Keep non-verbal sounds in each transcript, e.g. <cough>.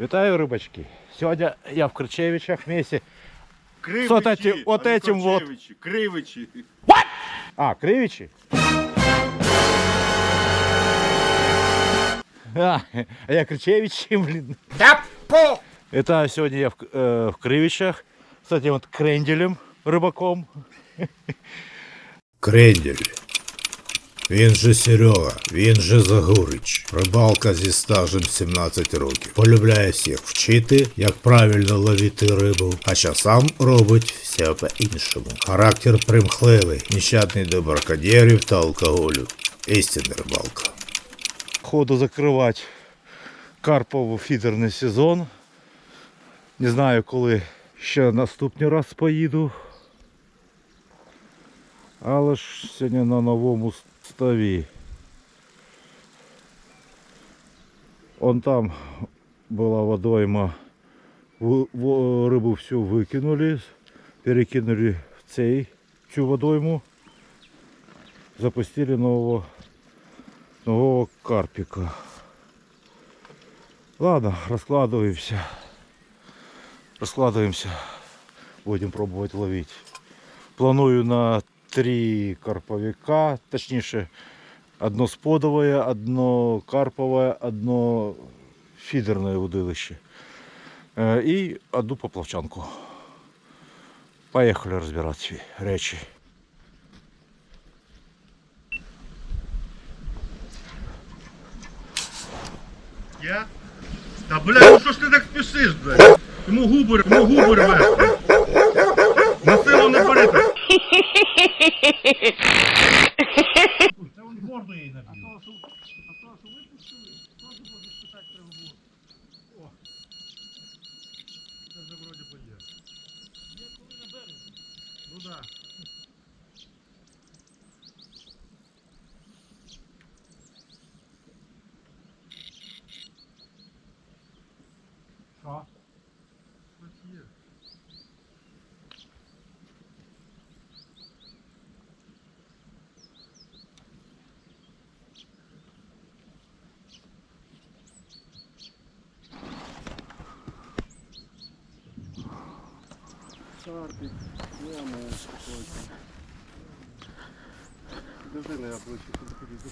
Вітаю, рибачки. Сьогодні я в Кричевичах вместе. Кривичі, С вот этим- вот а не этим вот. Корчевичі, Кривичі. А, Кривичи? А, а я Кричевичи, блин. Это сегодня я в, э, в Кривичах с этим вот кренделем, рыбаком. Крендель. Він же Серега, він же Загурич. Рибалка зі стажем 17 років. Полюбляє всіх вчити, як правильно ловити рибу, а часам робить все по-іншому. Характер примхливий, нещадний до браконьєрів та алкоголю. Істинна рибалка. Ходу закривати карпово фідерний сезон. Не знаю, коли ще наступний раз поїду. Але ж сьогодні на новому ставі. Он там була водойма. В- всю викинули, перекинули в цей, цю водойму. Запустили нового нового карпика. Ладно, раскладываемся. Раскладываемся. Будем пробовать ловить. Планую на три карповика, точнее, одно сподовое, одно карповое, одно фидерное удилище. Э, И одну поплавчанку. Поехали разбирать сві речі. Я? Та блядь, ну що ж ти так спішиш, блядь? Йому губи, йому губи рвеш. На силу не бери так. Це він морду їй набив. А то, що, а то, що випустили, теж можна спитати треба було. О. Це вже вроді поє. Є коли на березі. Ну да. Карпик, прямо какой-то. Держи на обличчя, щоб ходити.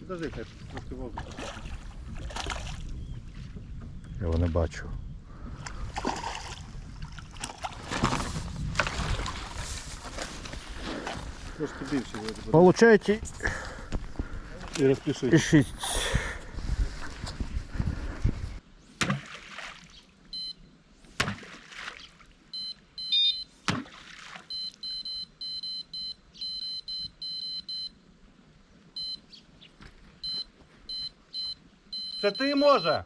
Подожди, хай трошки воздуха. Я його не бачу. Трошки більше вроді. буде. Получаете І розпиши. пишите. Це ти може?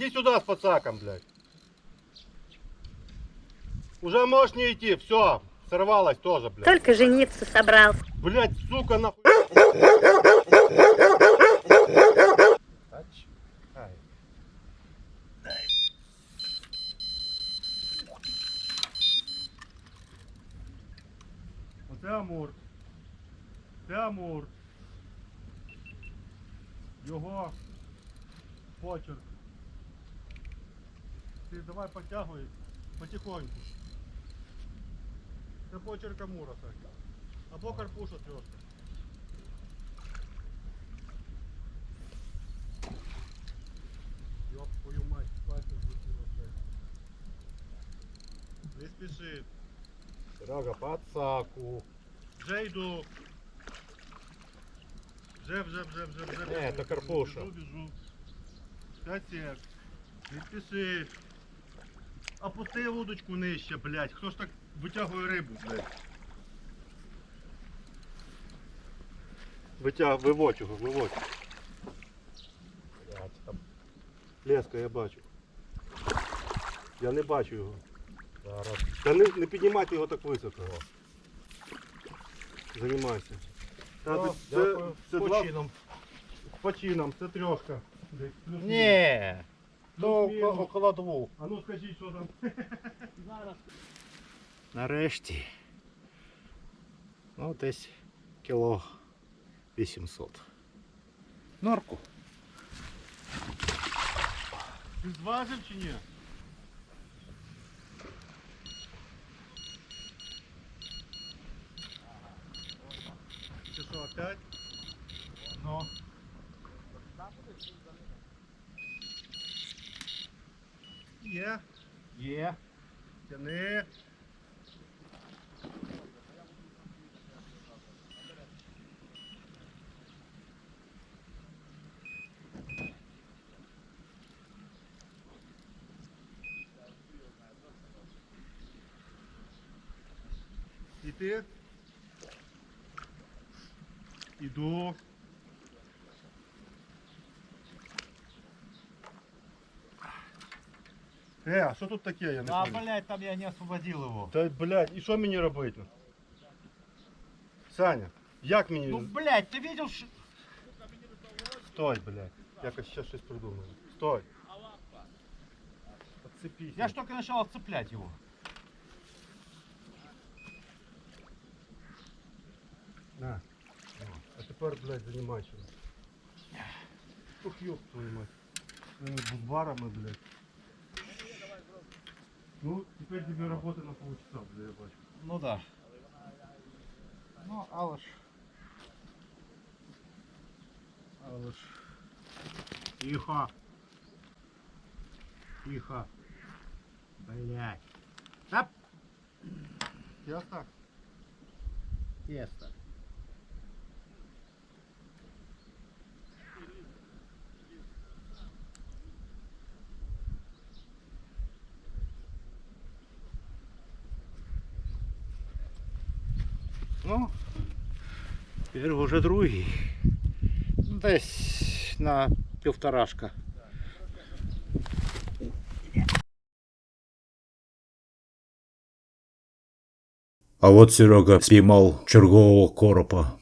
Иди сюда с пацаком, блядь. Уже можешь не идти, все, сорвалась тоже, блядь. Только жениться собрался. Блядь, сука, нахуй. Оце Амур. Це Амур. Його почерк. Ти давай потягуй потихоньку. Це почерк Амура, так. Або карпуша трошки. Ёб твою мать, пальцем вытянула, блядь. Не спеши. Серега, подсаку. Вже йду. Вже, вже, вже, вже, вже. Не, біжу, це карпуша. Біжу, біжу. Катек. Не спіши. Опусти удочку нижче, блядь. Хто ж так витягує рибу, блядь? Витяг, виводь його, виводь. Блядь, там Леска, я бачу. Я не бачу його. Зараз. Та не, не піднімайте його так високо. Займайся. Та, О, це, дякую. це два Почином. почином, це трьошка. Десь плюс-мінус. Ні. Ну, Плюс-мінус. около- около двох. А ну скажіть, що там. <laughs> Нарешті. Ну, десь кіло 800. Норку. Ти зважив чи ні? Ти що, опять? Є. Є. Тяни. Е, а що тут таке, я не А, пам'ятаю. блядь, там я не освободил его. Та блядь, і що мені робити? Саня, як мені. Ну, блядь, ты видел, ш- Стой, блядь. Якось ще щось придумаю. Стой. Отцепись. Я ж только начал отцеплять его. На. А тепер, блядь, занимай чим. Ух, ёб твою мать. Своими бузбарами, блядь. Ну, теперь тебе работы на полчаса, блядь, я бачу. Ну да. Ну, але ж. Але ж. Тихо. Тихо. Блядь. Тап. Ясно? Тесто. Тепер вже другий. Десь на півторашка. А от Серега спіймав чергового коропа.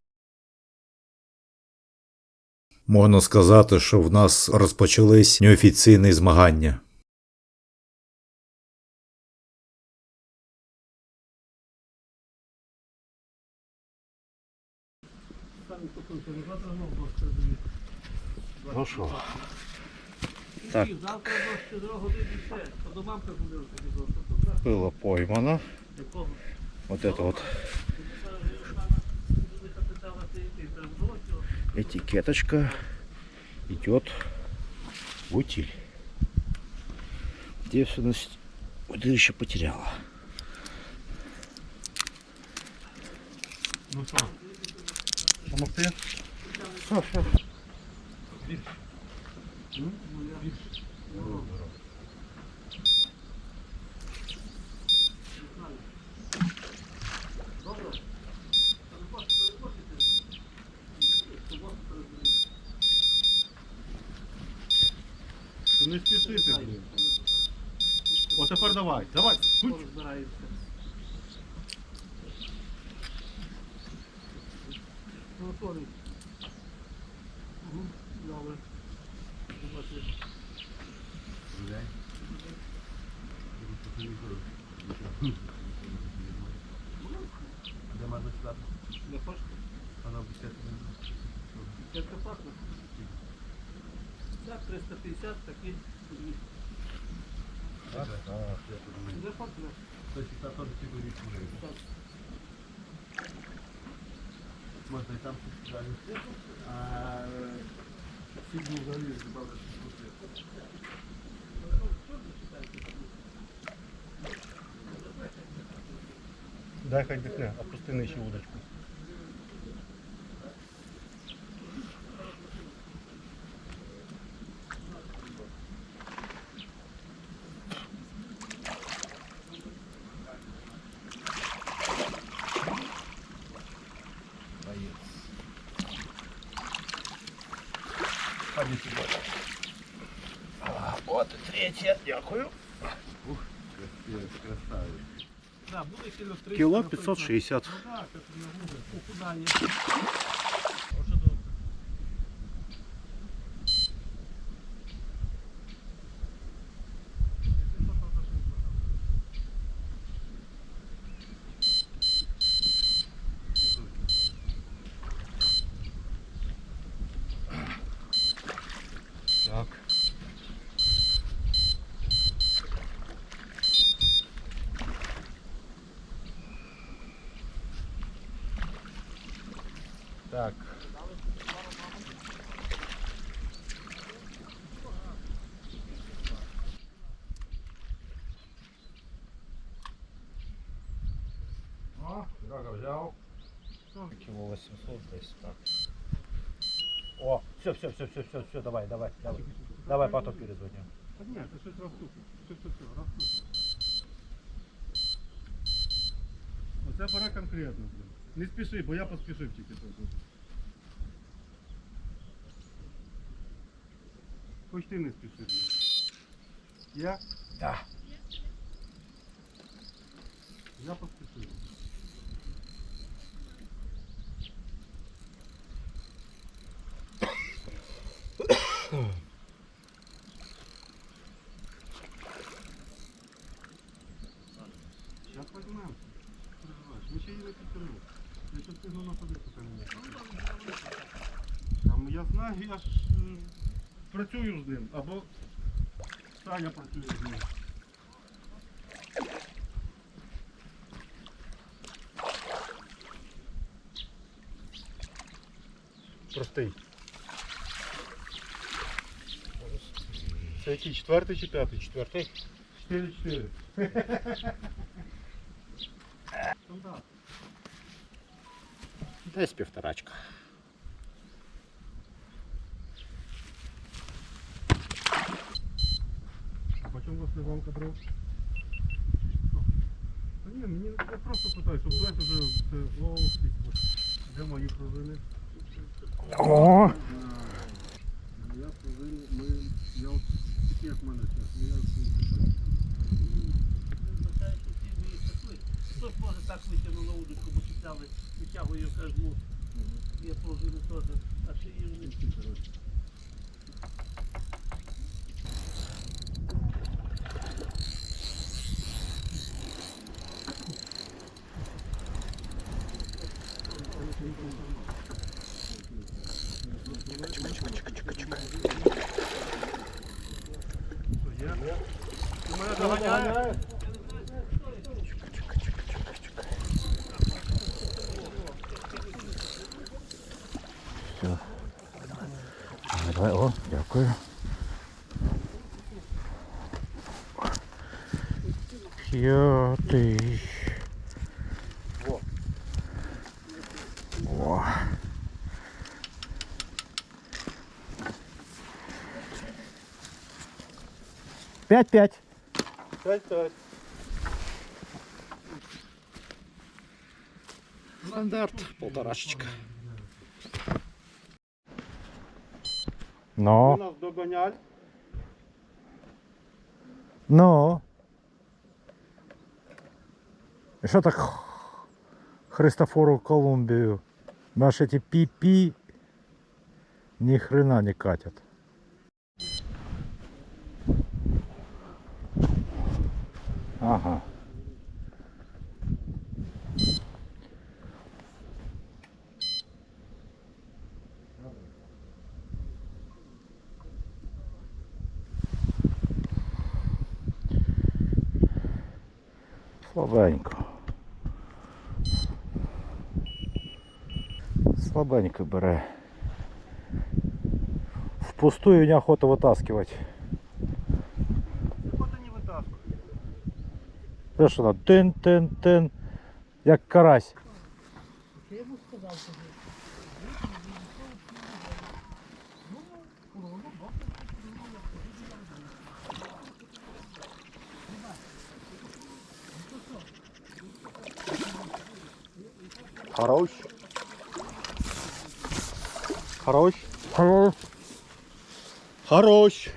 Можна сказати, що в нас розпочались неофіційні змагання. Що? Так. Завтра до 4 години все, а до мамки буде Было поймано. Вот это вот этикеточка идет в утиль. Девственность удилище потеряла. Ну що? Помогти? Все, все. Не стиши ты, блин. Вот теперь давай. Давай. Скоро. Не хочеш? Дядька пахне. Так, 350, такі. Де пахне? Можна і там далі. А сьогодні взагалі добавити Дай хай дихне, опусти нижче удочку. Ходи сюди. От і третє, дякую. Ух, Да, буде кіло 300. Кіло 560. Ну так, це на губи. Похудання. Так. Так. О, дорого взял. Кило 800 здесь так. О, все, все, все, все, все, все, давай, давай, давай. Давай потом перезвоним. Ні, це щось розтупить. Все, все, все, розтупить. Оце пора конкретно, блін. Не спіши, бо я поспішив тільки що тут. Хоч ти не спіши, блін. Я? Да. Я поспішив. Працюю з ним, або Саня працює з ним. Простий. Це який, четвертий чи п'ятий? 4-4. Стандарт. Десь півторачка. А по чому у вас ливанка дров? Та ні, мені я просто питаю, щоб знати вже це ох, ти, от, де мої пружини. О! Я пружини, ми, я от такі як в мене зараз, я от Хтось може так витягнув на удочку, бо чіпляли, витягує кажу, є пружини Мене доганяєш? Давай, о, дякую. П'ятий. О. Пять-пять. П'ять-п'ять. Стандарт, полторашечка. Ну, нас доганяли. ну. И что так Христофору Колумбию? Наши эти пи-пи ни хрена не катят. Ага. Слабенько. Слабенько бере. Впустую неохота вытаскивать. Що вона? Тин-тин-тин. Як карась. Хорош. Хорош. Хорош. Хорош.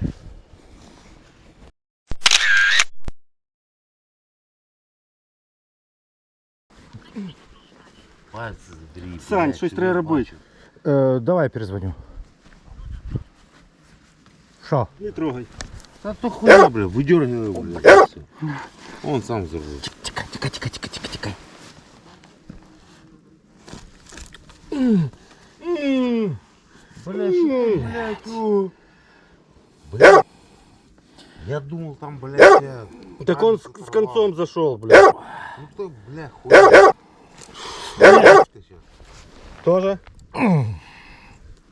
Сань, блядь, щось ти треба не робити. бачив? Е, давай перезвоню. Що? Не трогай. Та то хуя, бля, видергни його, блядь. і все. Он сам зробив. Тікай, тікай, тікай, тікай, тікай, тікай. Блядь, що ти, блядь, о. Блядь. Я думал, там, блядь, я... Так он с, с концом зашел, блядь. Ну то, бля, хуя. Блядь, сейчас. Тоже?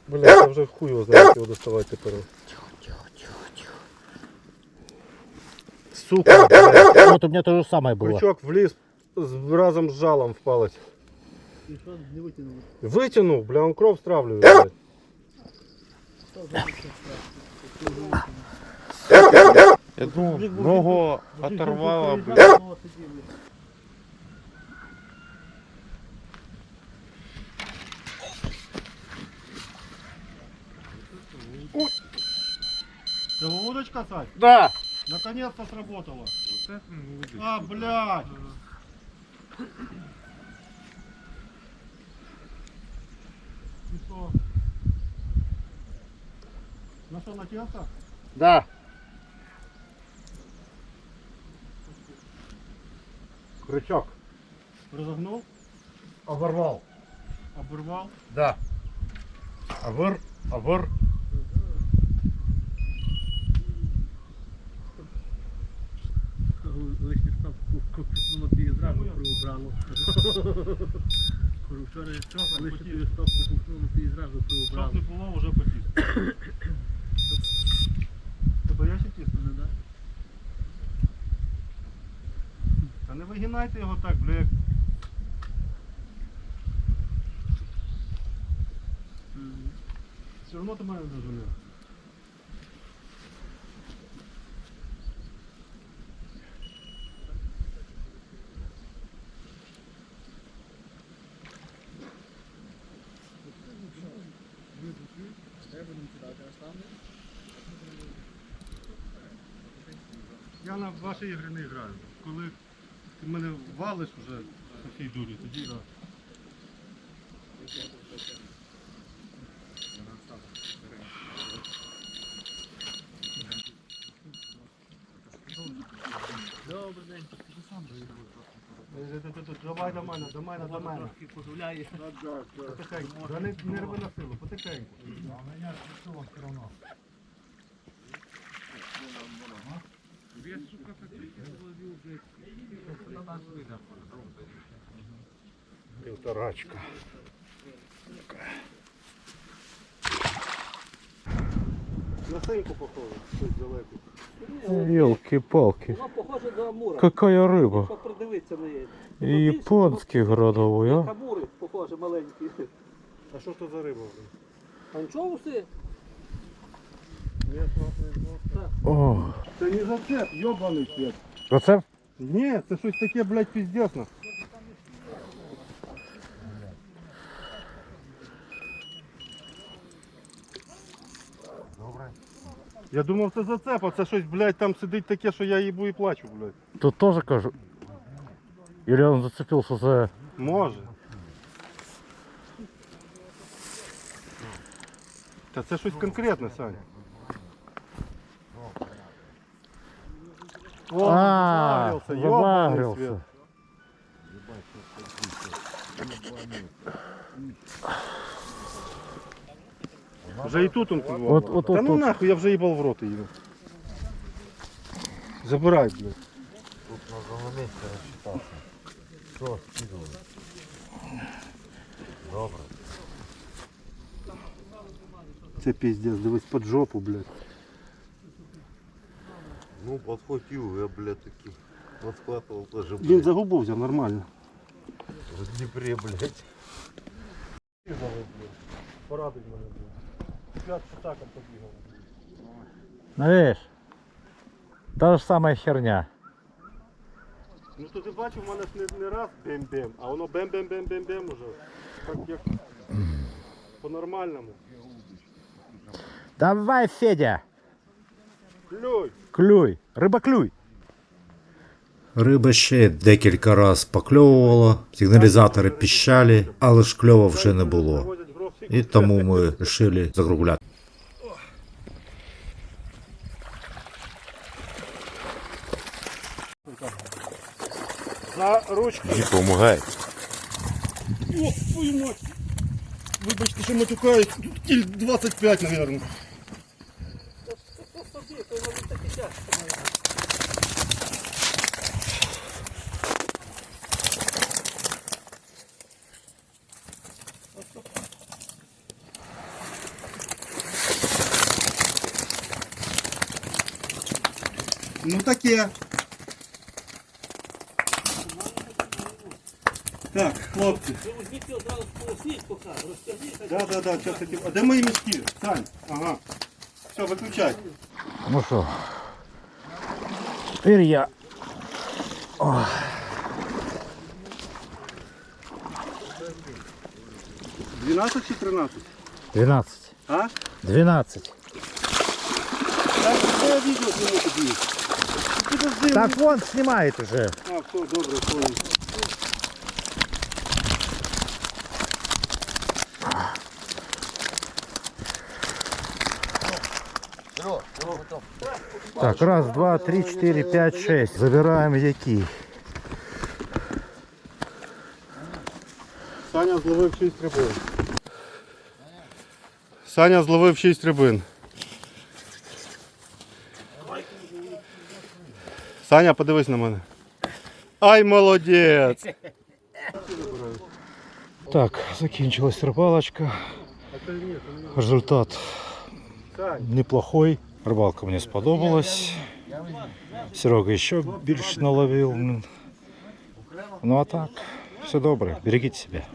Блядь, я вже хуй його знаю, як його доставати тепер. Сука, блядь. Вот у меня то же самое было. Крючок вліз з, разом з жалом в палець. І що не витягнули? Витягнув, бля, он кров стравлює, блядь. Я думал, ногу оторвало, блядь. Удочка, Сань? Да. Наконец-то сработало. А, блядь. И что? На что, на тесто? Да. Крючок. Разогнул? Оборвал. Оборвал? Да. Обор, обор. Ну ти її зразу приубрало. Вчора коли ще ти стопку пухнули, ти її зразу приубрало. Щоб не було, вже потіс. Ти боявся тісно, не так? Та не вигинайте його так, бля, як Все одно ти маєш зрозумів. Я на ваші ігри не граю. Коли ти мене валиш уже на цій дурі, тоді да. Добрий день. Давай до мене, до мене, до мене. Трошки погуляє. Потихеньку. Да не, не рви на силу, потихеньку. Півторачка. На синьку похоже, щось далеко. Елки-палки. Воно похоже до амура. Какая рыба. Що придивитися на неї. Японский городовой, а? Амури, похоже, маленькі. А що то за риба? блин? Анчоуси? Ні, класний блок. О. Це не зацеп, йобаний світ. Оце? Ні, це щось таке, блядь, піздесно. Я думав, це зацеп, а це щось, блядь, там сидить таке, що я їбу і плачу, блядь. Тут тоже кажу. Или он зацепился за... Може. Та це щось конкретне, Сань. О, А, забагрився, йобаний забагрився. світ. Вже і тут он плював. От, от, Та от, ну от. нахуй, я вже їбав в рот її. Забирай, блядь. Тут на одному місці розчитався. Що, скидували? Добре. Це піздець, дивись під жопу, блядь. Ну, подхватив, я, блядь, такий. Подхватывал тоже, Він блядь. за губу взяв нормально. В Дніпрі, блядь. Порадуй мене, блядь. П'ят так побігав. Ну, видишь? Та же самая херня. Ну то ти бачив, у мене ж не, не раз бем-бем, а воно бем-бем-бем-бем-бем уже. Так як по-нормальному. Давай, Федя, Клюй! клюй, рыба клюй. Риба ще декілька раз покльовувала, сигналізатори піщали, але ж кльова вже не було. І тому ми вирішили закругляти. Ручку. Не помогает. О, твою мать. Вибачте, що матюкаюсь. Тут кіль 25, мабуть. Ну таке. Так, хлопці. Ви візьміть його одразу полосіть поки, розтягніть. хай Да, да, да, сейчас таки. А де мої мішки? Сань, ага. Все, виключай. Ну що, тепер я 12 чи 13? 12. А? 12. Так, це відео зніму тобі. Ти Підожди. Так вон знімають уже. А, все, добре, понял. Так, раз, два, три, четыре, пять, шесть. Забираем які. Саня зловив 6 рибин. Саня зловив 6 рибин. Саня, подивись на мене. Ай, молодець! Так, закінчилась рибалочка. Результат неплохой. Рыбалка мне сподобалась. Серега еще більше наловил. Ну а так, все добре. Берегите себя.